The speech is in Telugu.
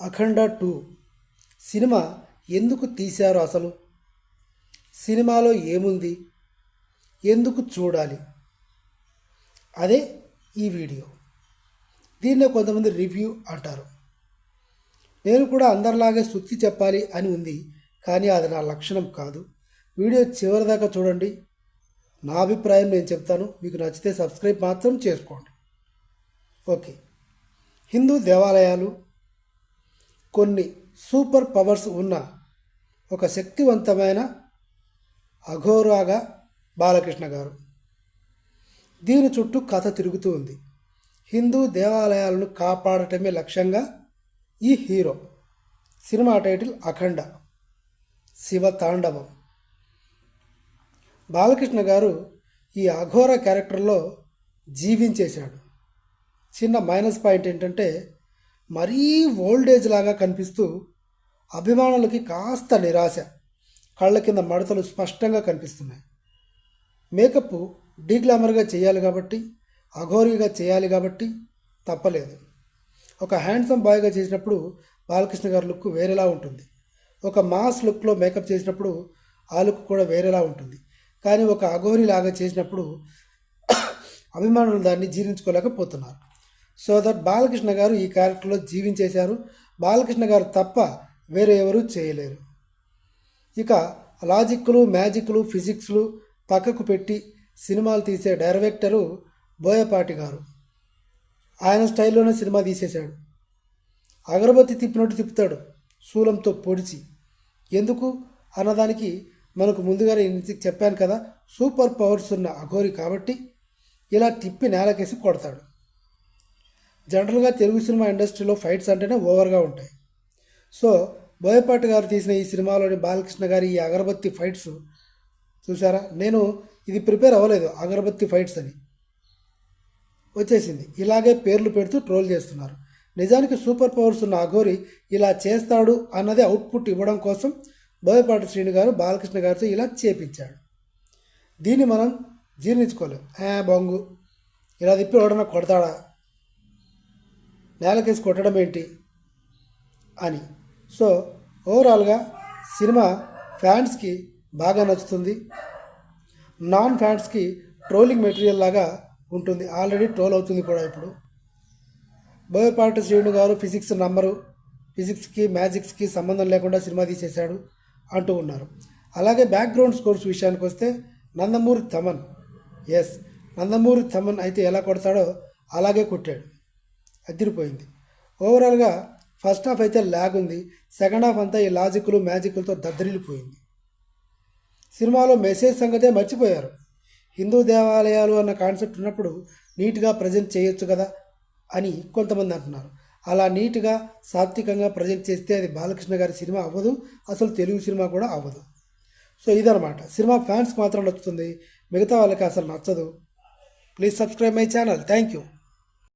అఖండ టూ. సినిమా ఎందుకు తీశారు అసలు? సినిమాలో ఏముంది? ఎందుకు చూడాలి? అదే ఈ వీడియో. దీన్నే కొంతమంది రివ్యూ అంటారు. నేను కూడా అందరిలాగే సుత్తి చెప్పాలి అని ఉంది కానీ అది నా లక్షణం కాదు. వీడియో చివరిదాకా చూడండి. నా అభిప్రాయం నేను చెప్తాను. మీకు నచ్చితే సబ్స్క్రైబ్ మాత్రం చేసుకోండి. ఓకే. హిందూ దేవాలయాలు కొన్ని సూపర్ పవర్స్ ఉన్న ఒక శక్తివంతమైన అఘోరాగా బాలకృష్ణ గారు. దీని చుట్టూ కథ తిరుగుతూ ఉంది. హిందూ దేవాలయాలను కాపాడటమే లక్ష్యంగా ఈ hero. Cinema title Akhanda. Shiva తాండవం. బాలకృష్ణ గారు ఈ అఘోర క్యారెక్టర్లో జీవించేశాడు. చిన్న మైనస్ పాయింట్ ఏంటంటే మరీ ఓల్డేజ్ లాగా కనిపిస్తూ అభిమానులకి కాస్త నిరాశ కళ్ళ కింద మడతలు స్పష్టంగా కనిపిస్తున్నాయి. మేకప్ డీగ్లామర్గా చేయాలి కాబట్టి అఘోరీగా చేయాలి కాబట్టి తప్పలేదు. ఒక హ్యాండ్సమ్ బాయ్గా చేసినప్పుడు బాలకృష్ణ గారి లుక్ వేరేలా ఉంటుంది. ఒక మాస్ లుక్లో మేకప్ చేసినప్పుడు ఆ లుక్ కూడా వేరేలా ఉంటుంది. కానీ ఒక అఘోరి లాగా చేసినప్పుడు అభిమానులు దాన్ని జీర్ణించుకోలేకపోతున్నారు. సో దట్ బాలకృష్ణ గారు ఈ క్యారెక్టర్లో జీవించేశారు. బాలకృష్ణ గారు తప్ప వేరే ఎవరు చేయలేరు. ఇక లాజిక్లు మ్యాజిక్లు ఫిజిక్స్లు పక్కకు పెట్టి సినిమాలు తీసే డైరెక్టరు బోయపాటి గారు. ఆయన స్టైల్లోనే సినిమా తీసేశాడు. అగరబత్తి తిప్పినట్టు తిప్పుతాడు శూలంతో పొడిచి. ఎందుకు? అన్నదానికి మనకు ముందుగానే చెప్పాను కదా సూపర్ పవర్స్ ఉన్న అఘోరి కాబట్టి ఇలా తిప్పి నేలకేసి కొడతాడు. జనరల్గా తెలుగు సినిమా ఇండస్ట్రీలో ఫైట్స్ అంటేనే ఓవర్గా ఉంటాయి. సో బోయపాటి గారు తీసిన ఈ సినిమాలోని బాలకృష్ణ గారి ఈ అగరబత్తి ఫైట్స్ చూసారా నేను ఇది ప్రిపేర్ అవ్వలేదు అగరబత్తి ఫైట్స్ అని. వచ్చేసింది. ఇలాగే పేర్లు పెడుతూ ట్రోల్ చేస్తున్నారు. నిజానికి సూపర్ పవర్స్ ఉన్న అఘోరి ఇలా చేస్తాడు అన్నది అవుట్పుట్ ఇవ్వడం కోసం బోయపాటి శ్రీను గారు బాలకృష్ణ గారితో ఇలా చేపించాడు. దీన్ని మనం జీర్ణించుకోలేం. బొంగు. ఇలా తిప్పి ఎవడన్నా కొడతాడా? నేలకేసి కొట్టడం ఏంటి అని. సో ఓవరాల్గా సినిమా ఫ్యాన్స్కి బాగా నచ్చుతుంది. నాన్ ఫ్యాన్స్కి ట్రోలింగ్ మెటీరియల్ లాగా ఉంటుంది. ఆల్రెడీ ట్రోల్ అవుతుంది కూడా ఇప్పుడు. బోయపాటి శ్రీను గారు ఫిజిక్స్ నంబరు ఫిజిక్స్కి మ్యాజిక్స్కి సంబంధం లేకుండా సినిమా తీసేశాడు అంటూ ఉన్నారు. అలాగే బ్యాక్గ్రౌండ్ స్కోర్స్ విషయానికి వస్తే నందమూరి తమన్ ఎస్ నందమూరి తమన్ అయితే ఎలా కొడతాడో అలాగే కొట్టాడు. అదిరిపోయింది. ఓవరాల్గా ఫస్ట్ హాఫ్ అయితే ల్యాగ్ ఉంది. సెకండ్ హాఫ్ అంతా ఈ లాజిక్లు మ్యాజిక్లతో దద్దరిల్లిపోయింది. సినిమాలో మెసేజ్ సంగతే మర్చిపోయారు. హిందూ దేవాలయాలు అన్న కాన్సెప్ట్ ఉన్నప్పుడు నీట్గా ప్రజెంట్ చేయొచ్చు కదా అని కొంతమంది అంటున్నారు. అలా నీట్గా సాత్వికంగా ప్రజెంట్ చేస్తే అది బాలకృష్ణ గారి సినిమా అవ్వదు. అసలు తెలుగు సినిమా కూడా అవ్వదు. సో ఇదనమాట సినిమా ఫ్యాన్స్కి మాత్రం నచ్చుతుంది. మిగతా వాళ్ళకి అసలు నచ్చదు. Please subscribe my channel thank you